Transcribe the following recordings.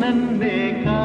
नन्हे का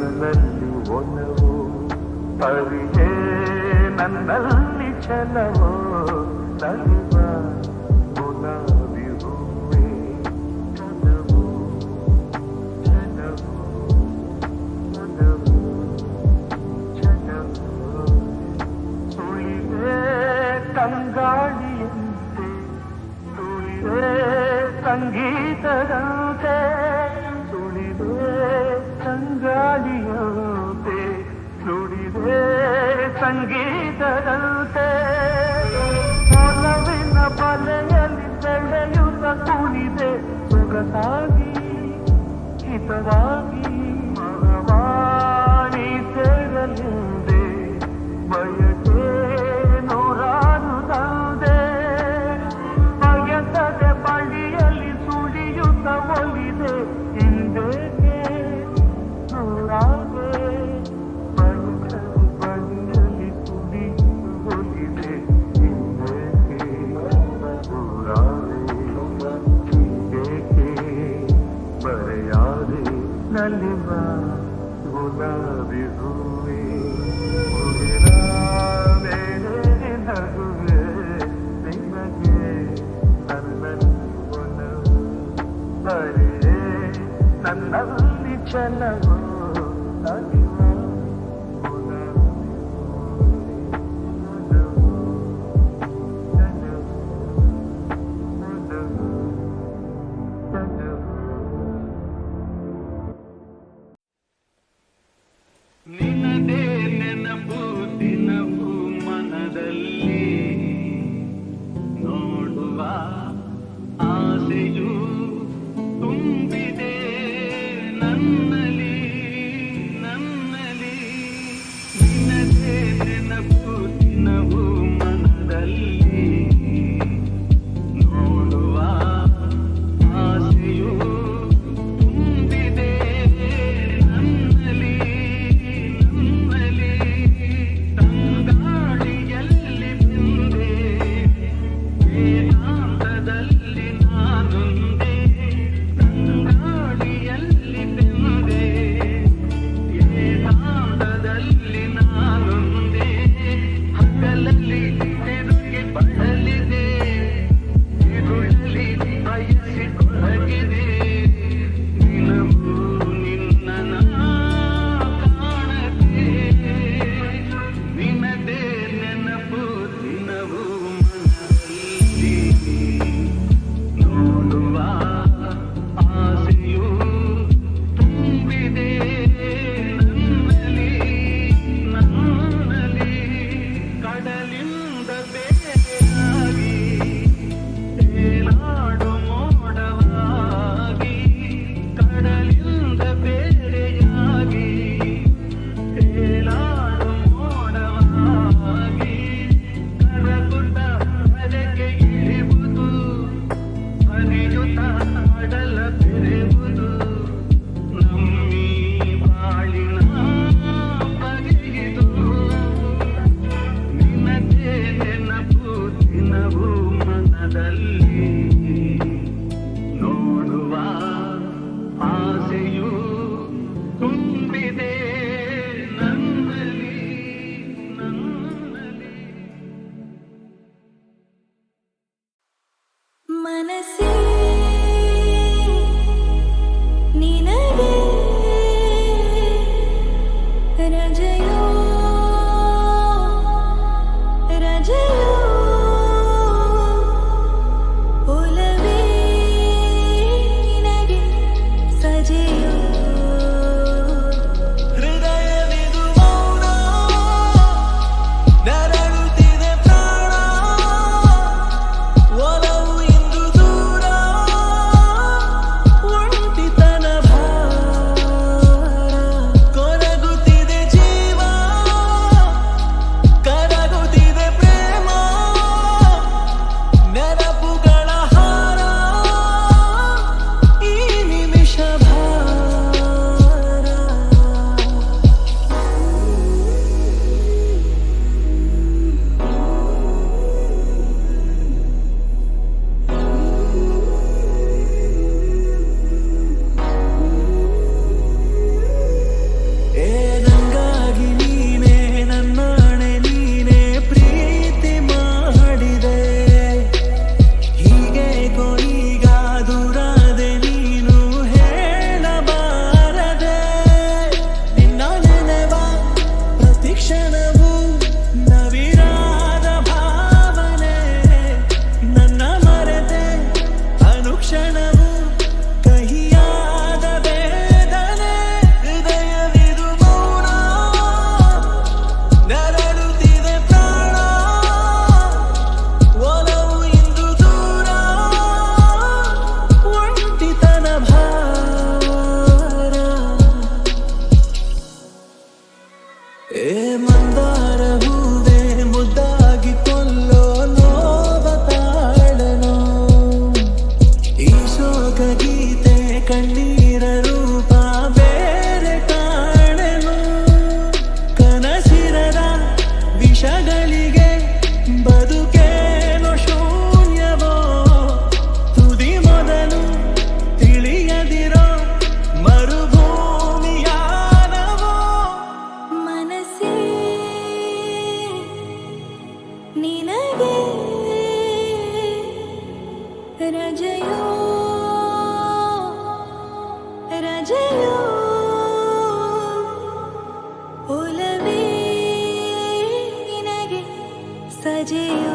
ನನ್ನಲ್ಲಿ ಒಲವು ಅರಿಯೇ ನನ್ನಲ್ಲಿ ಚಲವೋ ನಲಿವ ಗುಲಾಬಿ ಹೂವೆ ಚಲವು ಚಲವು ಚಲವು ಚಲವು ಸುಳಿವೆ ತಂಗಾಳಿಯಂತೆ ಸುಳಿವೆ ಸಂಗೀತದ ಸಂಗೀತದಂತೆ ಮೂಲವಿನ ಬಲೆಯಲ್ಲಿ ಸೆಳೆಯುತ್ತ ಕುಣಿದೆ ಸೊಗಸಾಗಿ ಹಿತವಾಗಿ Nina. dia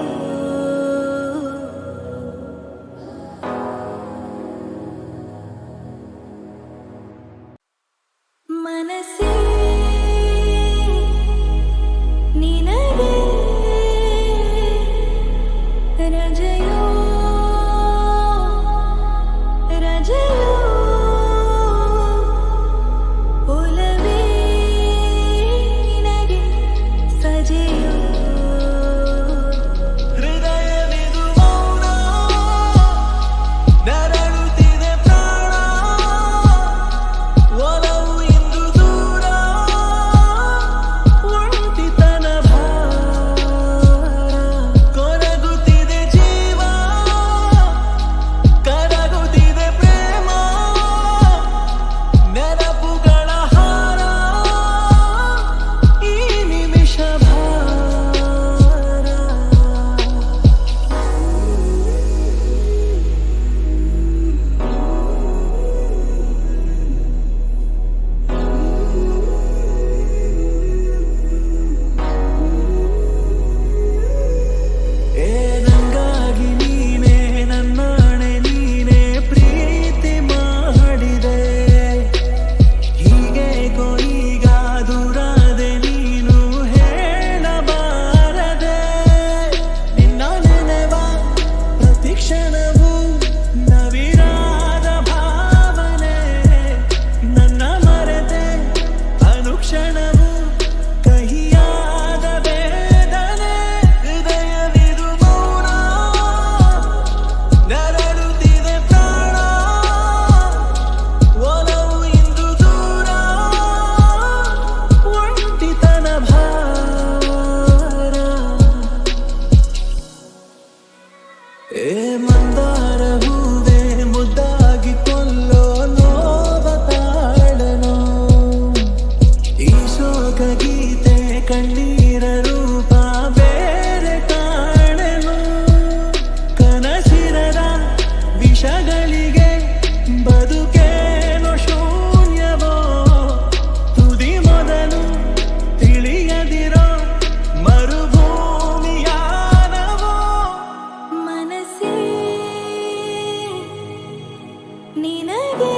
ನಿನಗೆ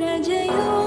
ರಜಯೋ